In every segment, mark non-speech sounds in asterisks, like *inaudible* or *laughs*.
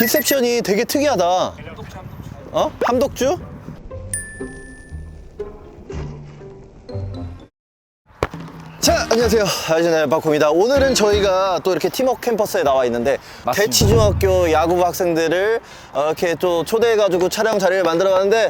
디셉션이 되게 특이하다. 어? 함덕주? 자, 안녕하세요. 아이즈네 바코입니다. 오늘은 저희가 또 이렇게 팀워크 캠퍼스에 나와 있는데. 대치중학교 야구부 학생들을 어, 이렇게 또 초대해가지고 촬영 자리를 만들어 봤는데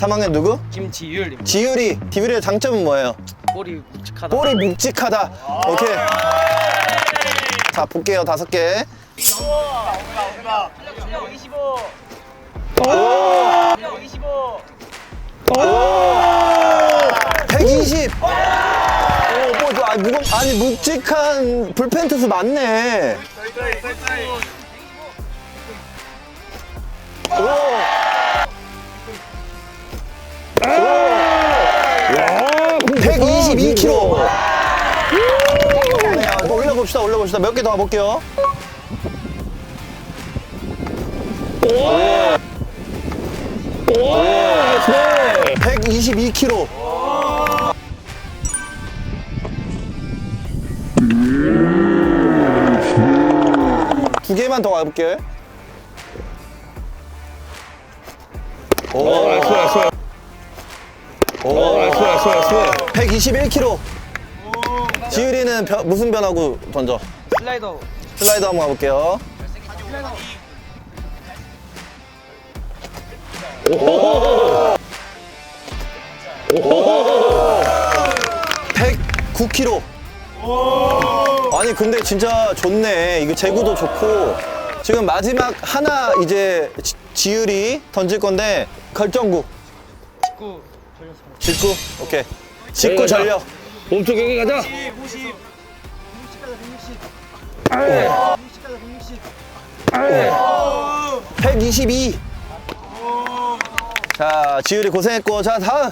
3학년 누구? 김지율입니다. 지율이. 디율의 장점은 뭐예요? 볼이 묵직하다. 볼이 묵직하다. 오케이. 자, 볼게요. 다섯 개. 오! 120. 오, 뭐, 저, 아, 무겁, 아니, 묵직한 불펜 투수 맞네. 오. 오. 122kg. 야, 또 올려봅시다, 올려봅시다. 몇 개 더 가볼게요. 오. 오. 122kg. 두 개만 더 가볼게. 오, 나이스, 나이스. 오, 나이스, 나이스, 나이스. 121kg. 지율이는 변- 무슨 변하고 던져? 슬라이더. 슬라이더 한번 가볼게요. 오. 109kg. 아니 근데 진짜 좋네. 이거 제구도 좋고 지금 마지막 하나 이제 지- 지율이 던질 건데 결정구. 직구 돌렸습니다. 직구. 오케이. 직구 전력. 몸쪽 여기 가자. 122. 자, 지율이 고생했고, 자, 다음.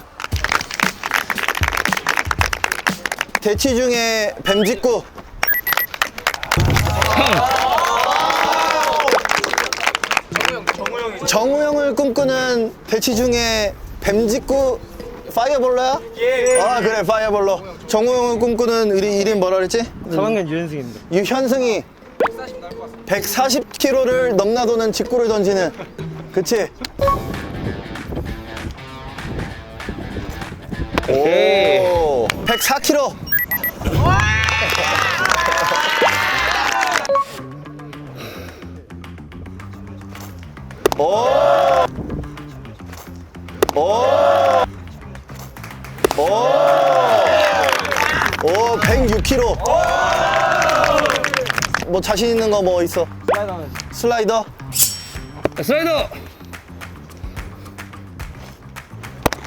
대치 중에 뱀직구. 정우 형을 꿈꾸는 대치 중에 뱀직구 파이어볼러야? 예. 아, 그래, 파이어볼러. 정우 형을 꿈꾸는 우리 이름 뭐라 그랬지? 3학년 유현승입니다. 유현승이 140km를 넘나도는 직구를 던지는 그치? 오 104km 오. 오. 오. 오, 106kg. 뭐 자신 있는 거 뭐 있어? 슬라이더는 슬라이더? 슬라이더.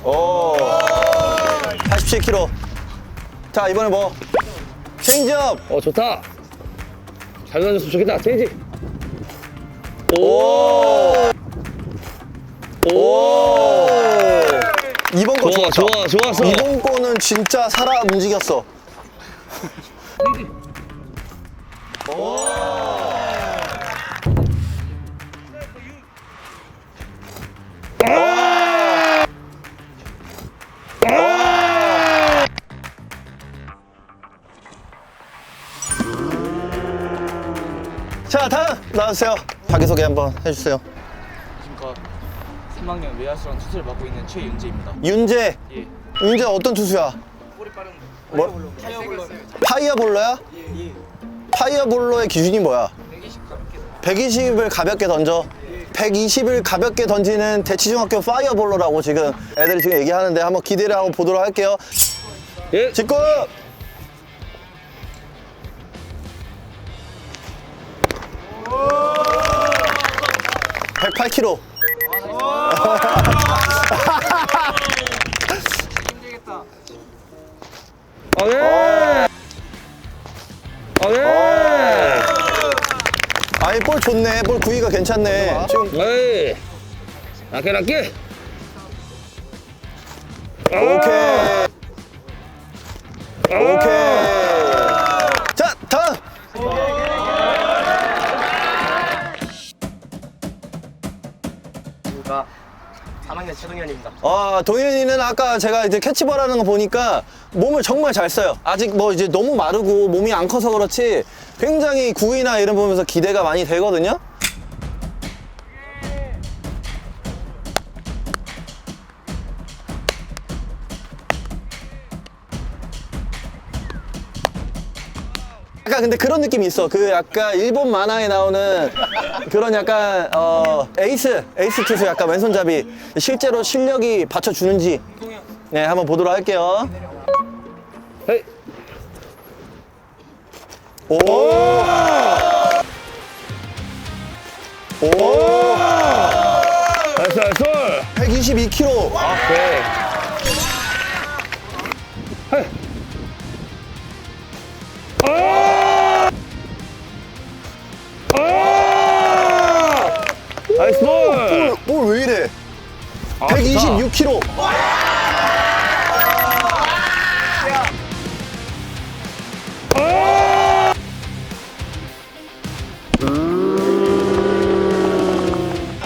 오. 87kg. 자, 이번에 뭐? 체인지업. 어 좋다. 잘 던졌으면 좋겠다. 체인지. 오. 오. 이번 거 좋아 좋았다. 좋아 좋았어. 이번 거는 진짜 살아 움직였어. 자, 다음 나와주세요. 자기소개 한번 해주세요. 지금껏 3학년 외야수랑 투수를 맡고 있는 최윤재입니다. 윤재. 예. 윤재 어떤 투수야? 볼이 빠른 뭐? 파이어볼러야? 예. 파이어볼러의 기준이 뭐야? 120 가볍게 120을 가볍게 던져. 120을 가볍게 던지는 대치중학교 파이어볼러라고 지금 애들이 지금 얘기하는데 한번 기대를 한번 보도록 할게요. 예. 직구! (108kg) 아, 네. 아, 네. 아, 네. 아니 볼 좋네. 볼 구위가 괜찮네. 지금 에이. 낮게 낮게. 오케이. 오케이. 자 다음. 최동현입니다. 아, 동현이는 아까 제가 이제 캐치볼 하는 거 보니까 몸을 정말 잘 써요. 아직 뭐 이제 너무 마르고 몸이 안 커서 그렇지 굉장히 구위나 이런 거 보면서 기대가 많이 되거든요. 약간 근데 그런 느낌이 있어. 그 약간 일본 만화에 나오는 그런 약간 어 에이스 에이스 투수 약간 왼손잡이 실제로 실력이 받쳐주는지 네 한번 보도록 할게요. 헤이. 오. 오. 나이스, 나이스. 122kg. 오케이. 100에 아, 126kg.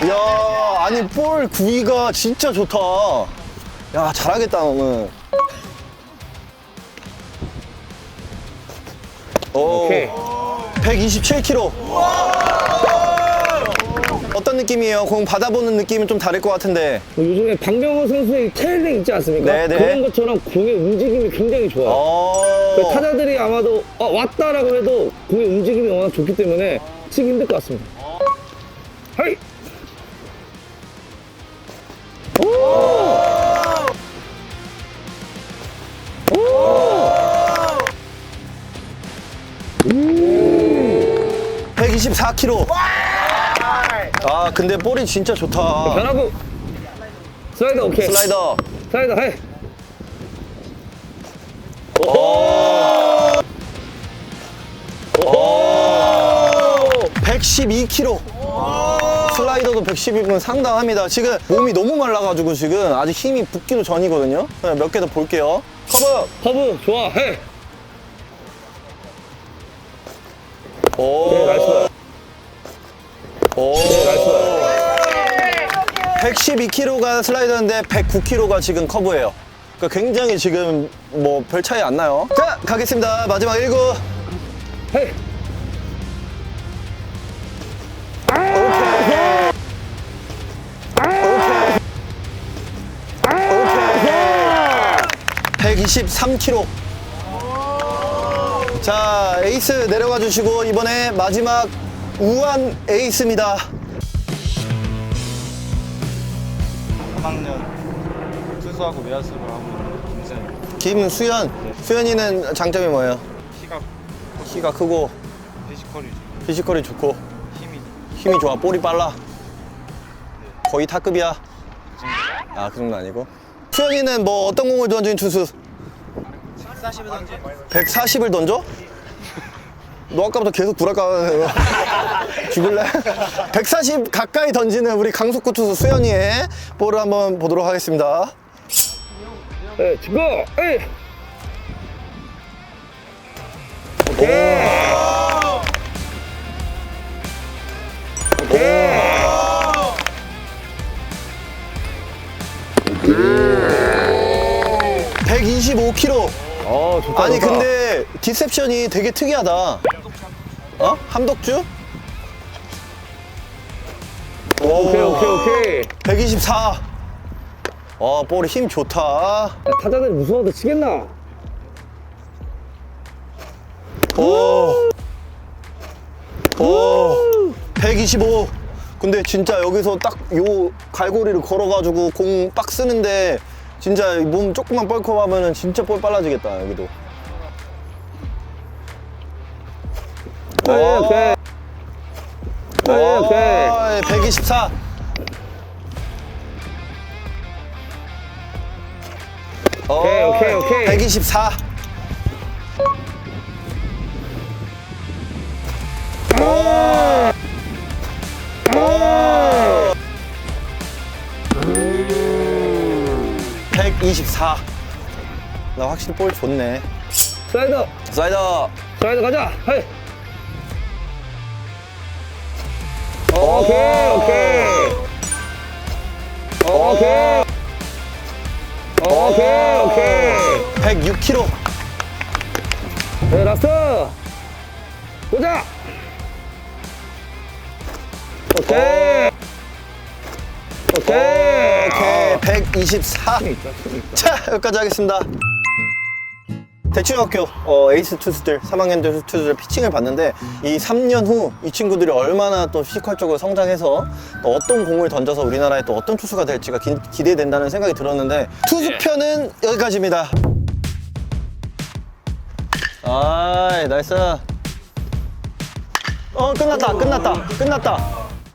야, 아니 볼 구위가 진짜 좋다. 야, 잘하겠다 너는. 오, 오케이. 127kg. 어떤 느낌이에요? 공 받아보는 느낌은 좀 다를 것 같은데. 뭐 요즘에 박명호 선수의 테일링 있지 않습니까? 네네. 그런 것처럼 공의 움직임이 굉장히 좋아요. 어. 그 타자들이 아마도 어, 왔다라고 해도 공의 움직임이 워낙 좋기 때문에 치기 힘들 것 같습니다. 헤이! 오! 124kg. 아, 근데 볼이 진짜 좋다. 변화구! 슬라이더 오케이. 슬라이더. 슬라이더 헤이! 112kg. 슬라이더도 112면 상당합니다. 지금 몸이 너무 말라가지고 지금 아직 힘이 붙기도 전이거든요. 몇 개 더 볼게요. 커버. 커브 좋아 헤이! 오. 네, 나이스. 오. 나이스. 112kg가 슬라이더인데 109kg가 지금 커브예요. 그러니까 굉장히 지금 뭐 별 차이 안 나요. 자, 가겠습니다. 마지막 1구. 헤이! 오케이. 123kg. 자, 에이스 내려가 주시고 이번에 마지막 우한 에이스입니다. 3학년 투수하고 외야수를 하고 있는 김수현. 김수현. 수현이는 장점이 뭐예요? 키가 키가 크고 피지컬이 피지컬이 좋고 힘이 힘이 좋아. 볼이 빨라. 거의 타급이야. 아, 그 정도 아니고. 수현이는 뭐 어떤 공을 던지는 투수? 140을 던지 140을 던져? 너 아까부터 계속 불아까워 *laughs* 죽을래? 140 가까이 던지는 우리 강속구 투수 수현이의 볼을 한번 보도록 하겠습니다. 헤이! 치고! 헤이! 오! 125kg. 어 좋다 아니 좋다. 근데 디셉션이 되게 특이하다. 어? 함덕주? 오케이 오케이 오케이 124. 어, 볼이 힘 좋다. 야, 타자들이 무서워도 치겠나? 오. 오. 125. 근데 진짜 여기서 딱 요 갈고리를 걸어가지고 공 빡 쓰는데 진짜 몸 조금만 뻘컵 하면은 진짜 볼 빨라지겠다, 여기도. 오케이 오케이 오케이 오케이 124. 오케이, 오케이, 오케이. 124. 오. 124. 나 확실히 볼 좋네. 슬라이더 슬라이더. 슬라이더 가자 헤이 오케이 오케이 오케이. 오케이, 오케이. 106kg. 네, 라스트. 보자. 오케이. 오케이. 오케이. 124. 자, 여기까지 하겠습니다. 대충학교 어, 에이스 투수들, 3학년 투수들 피칭을 봤는데 이 3년 후 이 친구들이 얼마나 또 피지컬적으로 성장해서 또 어떤 공을 던져서 우리나라에 또 어떤 투수가 될지가 기, 기대된다는 생각이 들었는데 투수편은 여기까지입니다. 아이, 나이스. 어, 끝났다, 끝났다, 끝났다.